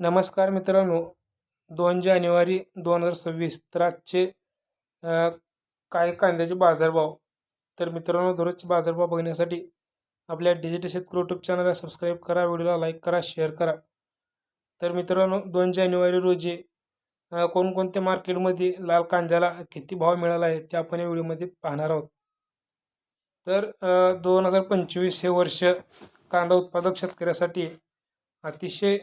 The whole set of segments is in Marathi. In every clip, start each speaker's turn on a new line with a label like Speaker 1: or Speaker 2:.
Speaker 1: नमस्कार मित्रांनो. दोन जानेवारी दोन हजार सव्वीस तर आजचे काय कांद्याचे बाजारभाव? तर मित्रांनो दररोजचे बाजारभाव बघण्यासाठी आपल्या डिजिटल शेतकरी यूट्यूब चॅनलला सबस्क्राईब करा व्हिडिओला लाईक करा शेअर करा. तर मित्रांनो दोन जानेवारी रोजी कोणकोणत्या मार्केटमध्ये लाल कांद्याला किती भाव मिळाला आहे ते आपण या व्हिडिओमध्ये पाहणार आहोत. तर दोन हजार पंचवीस हे वर्ष कांदा उत्पादक शेतकऱ्यासाठी अतिशय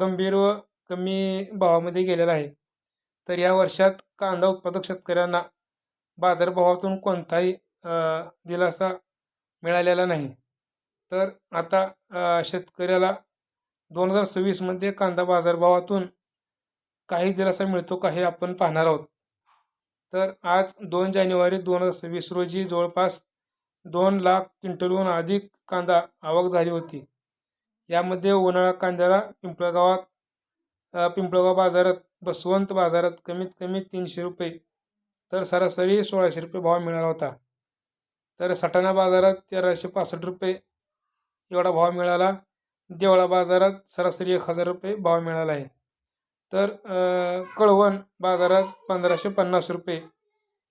Speaker 1: गंभीर व कमी भावामध्ये गेलेला आहे. तर या वर्षात कांदा उत्पादक शेतकऱ्यांना बाजारभावातून कोणताही दिलासा मिळालेला नाही. तर आता शेतकऱ्याला दोन हजार सव्वीसमध्ये कांदा बाजारभावातून काही दिलासा मिळतो का हे आपण पाहणार आहोत. तर आज दोन जानेवारी दोन हजार सव्वीस रोजी जवळपास दोन लाख क्विंटलहून अधिक कांदा आवक झाली होती. यामध्ये उन्हाळा कांद्याला पिंपळगावात पिंपळगाव बाजारात बसवंत बाजारात कमीत कमी तीनशे रुपये तर सरासरी सोळाशे रुपये भाव मिळाला होता. तर सटाणा बाजारात तेराशे पासष्ट रुपये एवढा भाव मिळाला. देवळा बाजारात सरासरी एक हजार रुपये भाव मिळाला आहे. तर कळवण बाजारात पंधराशे पन्नास रुपये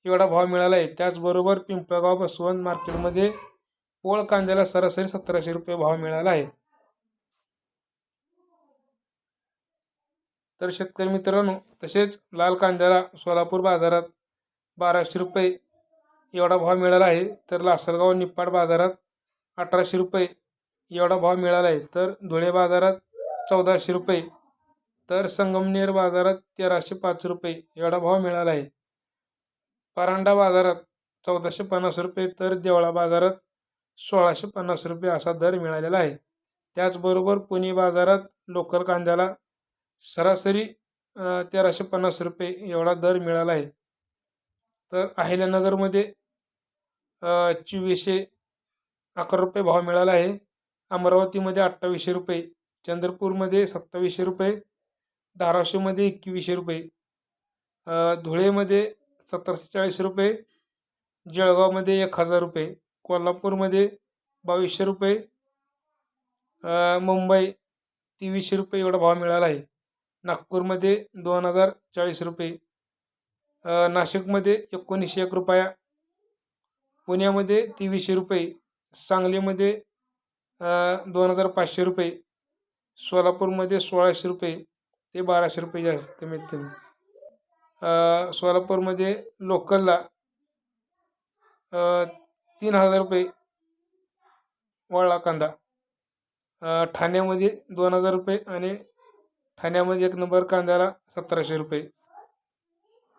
Speaker 1: एवढा भाव मिळाला आहे. त्याचबरोबर पिंपळगाव बसवंत मार्केटमध्ये पोळ कांद्याला सरासरी सतराशे रुपये भाव मिळाला आहे. तर शेतकरी मित्रांनो तसेच लाल कांद्याला सोलापूर बाजारात बाराशे रुपये एवढा भाव मिळाला आहे. तर लासलगाव निप्पाड बाजारात अठराशे रुपये एवढा भाव मिळाला आहे. तर धुळे बाजारात चौदाशे रुपये तर संगमनेर बाजारात तेराशे पाच रुपये एवढा भाव मिळाला आहे. परांडा बाजारात चौदाशे पन्नास रुपये तर देवळा बाजारात सोळाशे पन्नास रुपये असा दर मिळालेला आहे. त्याचबरोबर पुणे बाजारात लोकल कांद्याला सरासरी तेराशे पन्नास रुपये एवढा दर मिळाला आहे. तर अहिल्यानगरमध्ये चोवीसशे अकरा रुपये भाव मिळाला आहे. अमरावतीमध्ये अठ्ठावीसशे रुपये चंद्रपूरमध्ये सत्तावीसशे रुपये धाराशिवमध्ये एकवीसशे रुपये धुळेमध्ये सतराशे चाळीस रुपये जळगावमध्ये एक हजार रुपये कोल्हापूरमध्ये बावीसशे रुपये मुंबई तेवीसशे रुपये एवढा भाव मिळाला आहे. नागपूरमध्ये दोन हजार चाळीस रुपये. नाशिकमध्ये एकोणीसशे एक रुपया. पुण्यामध्ये तेवीसशे रुपये. सांगलीमध्ये दोन हजार पाचशे रुपये. सोलापूरमध्ये सोळाशे रुपये. ते बाराशे रुपये जास्त कमीत कमी. सोलापूरमध्ये लोकलला तीन हजार रुपये. वळला कांदा ठाण्यामध्ये दोन हजार रुपये आणि ठाण्यामध्ये एक नंबर कांद्याला सतराशे रुपये.